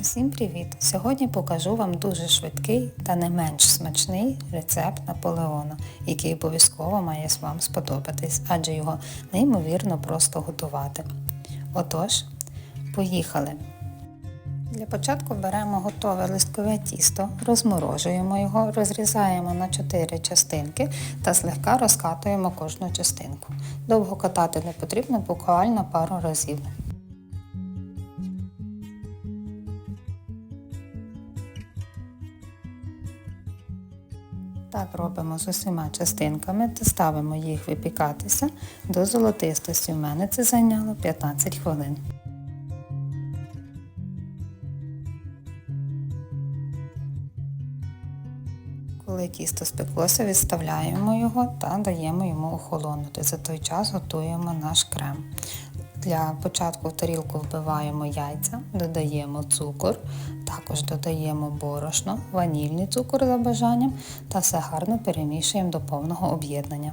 Усім привіт! Сьогодні покажу вам дуже швидкий та не менш смачний рецепт Наполеона, який обов'язково має вам сподобатись, адже його неймовірно просто готувати. Отож, поїхали! Для початку беремо готове листкове тісто, розморожуємо його, розрізаємо на 4 частинки та злегка розкатуємо кожну частинку. Довго катати не потрібно, буквально пару разів. Так робимо з усіма частинками та ставимо їх випікатися до золотистості. У мене це зайняло 15 хвилин. Коли тісто спеклося, відставляємо його та даємо йому охолонути. За той час готуємо наш крем. Для початку в тарілку вбиваємо яйця, додаємо цукор, також додаємо борошно, ванільний цукор за бажанням та все гарно перемішуємо до повного об'єднання.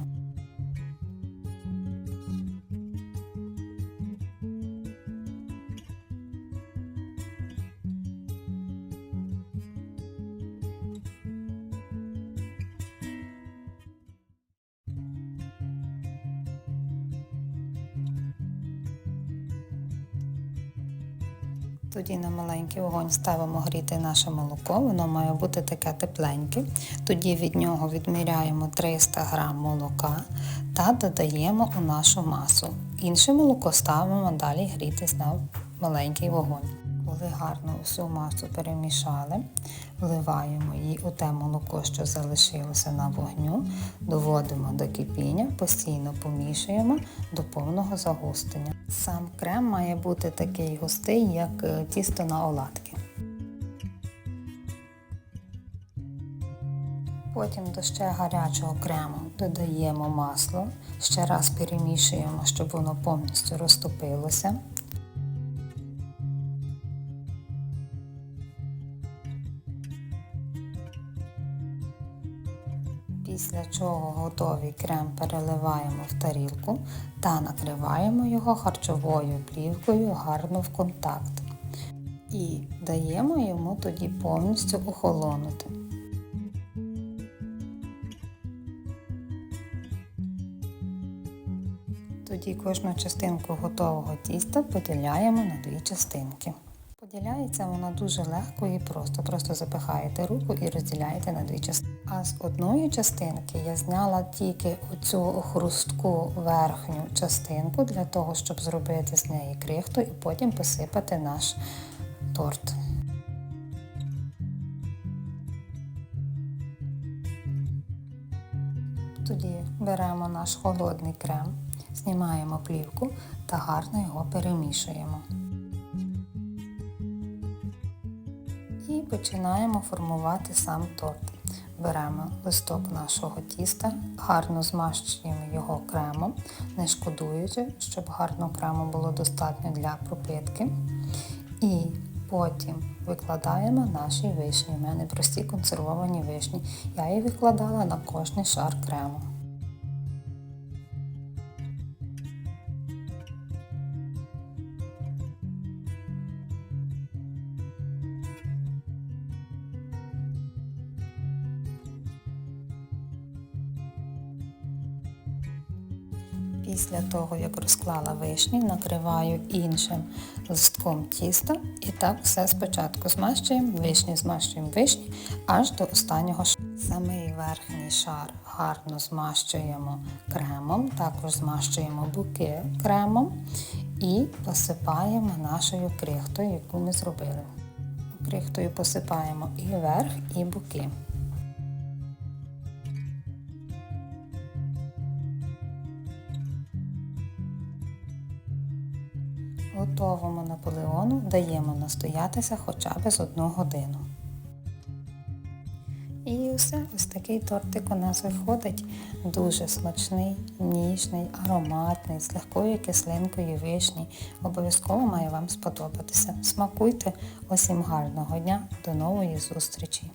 Тоді на маленький вогонь ставимо гріти наше молоко, воно має бути таке тепленьке. Тоді від нього відміряємо 300 г молока та додаємо у нашу масу. Інше молоко ставимо далі грітись на маленький вогонь. Коли гарно всю масу перемішали, вливаємо її у те молоко, що залишилося на вогню, доводимо до кипіння, постійно помішуємо до повного загустення. Сам крем має бути такий густий, як е, тісто на оладки. Потім до ще гарячого крему додаємо масло, ще раз перемішуємо, щоб воно повністю розтопилося. Після чого готовий крем переливаємо в тарілку та накриваємо його харчовою плівкою гарно в контакт. І даємо йому тоді повністю охолонути. Тоді кожну частинку готового тіста поділяємо на дві частинки. Поділяється вона дуже легко і просто. Просто запихаєте руку і розділяєте на дві частини. А з одної частинки я зняла тільки оцю хрустку верхню частинку для того, щоб зробити з неї крихту і потім посипати наш торт. Тоді беремо наш холодний крем, знімаємо плівку та гарно його перемішуємо. І починаємо формувати сам торт. Беремо листок нашого тіста, гарно змащуємо його кремом, не шкодуючи, щоб гарно крему було достатньо для пропитки. І потім викладаємо наші вишні. У мене прості консервовані вишні. Я її викладала на кожний шар крему. Після того, як розклала вишні, накриваю іншим листком тіста і так все спочатку змащуємо, вишні змащуємо вишні аж до останнього шару. Самий верхній шар гарно змащуємо кремом, також змащуємо буки кремом і посипаємо нашою крихтою, яку ми зробили. Крихтою посипаємо і верх, і боки. Готовому наполеону даємо настоятися хоча б з одну годину. І все, ось такий тортик у нас виходить. Дуже смачний, ніжний, ароматний, з легкою кислинкою вишні. Обов'язково має вам сподобатися. Смакуйте, усім гарного дня, до нової зустрічі!